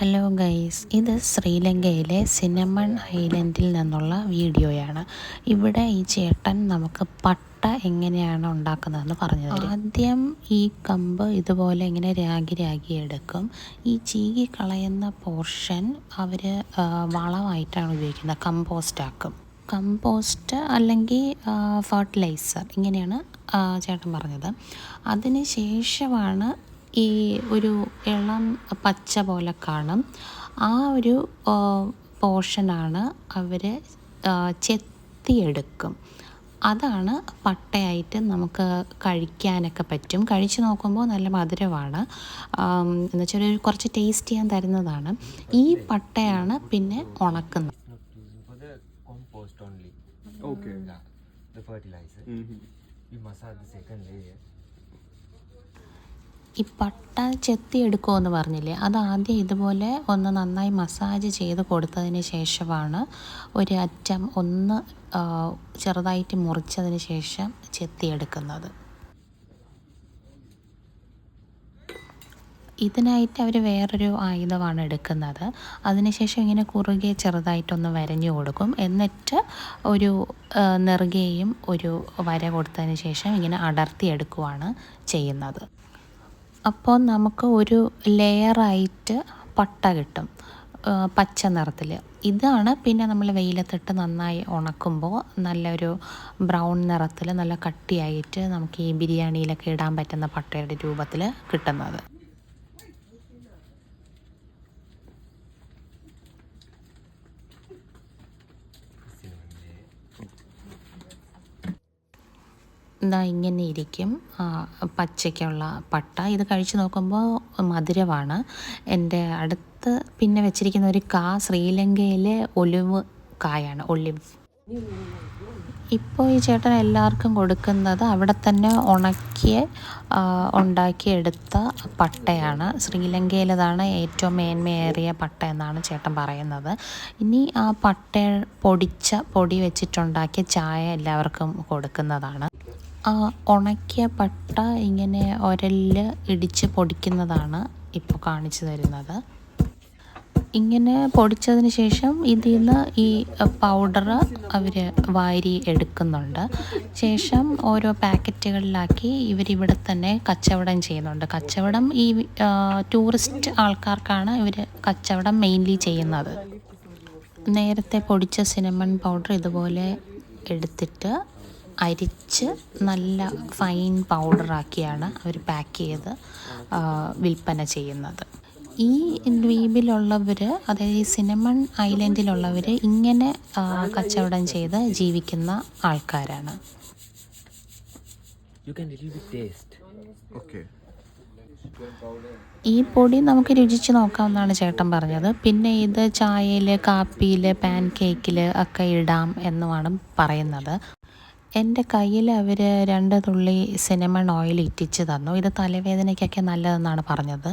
Hello guys ഇത് ശ്രീലങ്കയിലെ cinnamon ഐലൻഡിൽ നിന്നുള്ള വീഡിയോയാണ്. ഇവിടെ ഈ ചേട്ടൻ നമുക്ക് പട്ട എങ്ങനെയാണ് ഉണ്ടാക്കുന്നതെന്ന് പറഞ്ഞു തരും ആദ്യം ഈ കമ്പ് ഇതുപോലെ ഇങ്ങനെ രാഗി രാഗി എടുക്കും. ഈ ചീകി കളയുന്ന പോർഷൻ അവർ വളമായിട്ടാണ് ഉപയോഗിക്കുന്നത്. കമ്പോസ്റ്റ് ആക്കും. കമ്പോസ്റ്റ് അല്ലെങ്കിൽ ഫെർട്ടിലൈസർ ഇങ്ങനെയാണ് ചേട്ടൻ പറഞ്ഞത്. അതിന് ശേഷമാണ് ഈ ഒരു ഇളം പച്ച പോലെ കാണും. ആ ഒരു പോർഷനാണ് അവർ ചെത്തിയെടുക്കും. അതാണ് പട്ടയായിട്ട് നമുക്ക് കഴിക്കാനൊക്കെ പറ്റും. കഴിച്ച് നോക്കുമ്പോൾ നല്ല മധുരമാണ്. എന്ന് വെച്ചാൽ ഒരു കുറച്ച് ടേസ്റ്റ് ചെയ്യാൻ തരുന്നതാണ്. ഈ പട്ടയാണ് പിന്നെ ഉണക്കുന്നത്. Okay the fertilizer. Mm-hmm. We massage the second layer. ഈ പട്ട ചെത്തി എടുക്കുമെന്ന് പറഞ്ഞില്ലേ? അത് ആദ്യം ഇതുപോലെ ഒന്ന് നന്നായി മസാജ് ചെയ്ത് കൊടുത്തതിന് ശേഷമാണ് ഒരു അറ്റം ഒന്ന് ചെറുതായിട്ട് മുറിച്ചതിന് ശേഷം ചെത്തിയെടുക്കുന്നത് ഇതിനായിട്ട് അവർ വേറൊരു ആയുധമാണ് എടുക്കുന്നത്. അതിനുശേഷം ഇങ്ങനെ കുറുകെ ചെറുതായിട്ടൊന്ന് വരഞ്ഞു കൊടുക്കും. എന്നിട്ട് ഒരു നെറുകയും ഒരു വര കൊടുത്തതിന് ശേഷം ഇങ്ങനെ അടർത്തിയെടുക്കുവാണ് ചെയ്യുന്നത്. അപ്പോൾ നമുക്ക് ഒരു ലെയറായിട്ട് പട്ട കിട്ടും പച്ച നിറത്തിൽ ഇതാണ് പിന്നെ നമ്മൾ വെയിലത്തിട്ട് നന്നായി ഉണക്കുമ്പോൾ നല്ലൊരു ബ്രൗൺ നിറത്തിൽ നല്ല കട്ടിയായിട്ട് നമുക്ക് ഈ ബിരിയാണിയിലൊക്കെ ഇടാൻ പറ്റുന്ന പട്ടയുടെ രൂപത്തിൽ കിട്ടുന്നത്. ഇതാ ഇങ്ങനെ ഇരിക്കും പച്ചയ്ക്കുള്ള പട്ട. ഇത് കഴിച്ചു നോക്കുമ്പോൾ മധുരമാണ്. എന്റെ അടുത്ത് പിന്നെ വെച്ചിരിക്കുന്ന ഒരു കാ ശ്രീലങ്കയിലെ ഒലിവ് കായാണ് ഒലിവ്. ഇപ്പോൾ ഈ ചേട്ടൻ എല്ലാവർക്കും കൊടുക്കുന്നത് അവിടെ തന്നെ ഉണക്കിയ ഉണ്ടാക്കിയെടുത്ത പട്ടയാണ്. ശ്രീലങ്കയിലതാണ് ഏറ്റവും മേന്മയേറിയ പട്ട എന്നാണ് ചേട്ടൻ പറയുന്നത്. ഇനി ആ പട്ട പൊടിച്ച പൊടി വെച്ചിട്ടുണ്ടാക്കിയ ചായ എല്ലാവർക്കും കൊടുക്കുന്നതാണ്. ആ ഉണക്കിയ പട്ട ഇങ്ങനെ ഒരൽ ഇടിച്ച് പൊടിക്കുന്നതാണ് ഇപ്പോൾ കാണിച്ചു തരുന്നത്. ഇങ്ങനെ പൊടിച്ചതിന് ശേഷം ഇതിൽ നിന്ന് ഈ പൗഡർ അവർ വാരി എടുക്കുന്നുണ്ട്. ശേഷം ഓരോ പാക്കറ്റുകളിലാക്കി ഇവരിവിടെ തന്നെ കച്ചവടം ചെയ്യുന്നുണ്ട്. കച്ചവടം ഈ ടൂറിസ്റ്റ് ആൾക്കാർക്കാണ് ഇവർ കച്ചവടം മെയിൻലി ചെയ്യുന്നത്. നേരത്തെ പൊടിച്ച സിനമൺ പൗഡർ ഇതുപോലെ എടുത്തിട്ട് അരിച്ച് നല്ല ഫൈൻ പൗഡറാക്കിയാണ് അവർ പാക്ക് ചെയ്ത് വിൽപ്പന ചെയ്യുന്നത് ഈ ദ്വീപിലുള്ളവർ അതായത് ഈ സിനമൺ ഐലൻഡിലുള്ളവർ ഇങ്ങനെ കച്ചവടം ചെയ്ത് ജീവിക്കുന്ന ആൾക്കാരാണ് You can little bit taste. Okay. ഈ പൊടി നമുക്ക് രുചിച്ച് നോക്കാമെന്നാണ് ചേട്ടൻ പറഞ്ഞത് പിന്നെ ഇത് ചായയിൽ കാപ്പിയിൽ പാൻ കേക്കിൽ ഒക്കെ ഇടാം എന്നുമാണ് പറയുന്നത് എന്റെ കയ്യിൽ അവർ രണ്ട് തുള്ളി സിനമൺ ഓയിൽ ഇറ്റിച്ച് തന്നു. ഇത് തലവേദനയ്ക്കൊക്കെ നല്ലതെന്നാണ് പറഞ്ഞത്.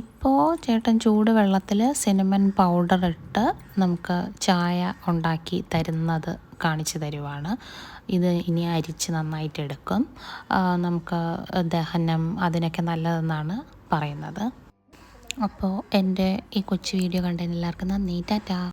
ഇപ്പോൾ ചേട്ടൻ ചൂട് വെള്ളത്തിൽ സിനമൺ പൗഡർ ഇട്ട് നമുക്ക് ചായ ഉണ്ടാക്കി തരുന്നത് കാണിച്ചു തരുവാണ്. ഇത് ഇനി അരിച്ച് നന്നായിട്ട് എടുക്കും. നമുക്ക് ദഹനം അതിനൊക്കെ നല്ലതെന്നാണ് പറയുന്നത്. അപ്പോൾ എന്റെ ഈ കൊച്ചു വീഡിയോ കണ്ടതിന് എല്ലാവർക്കും നന്ദി. ടാറ്റാ.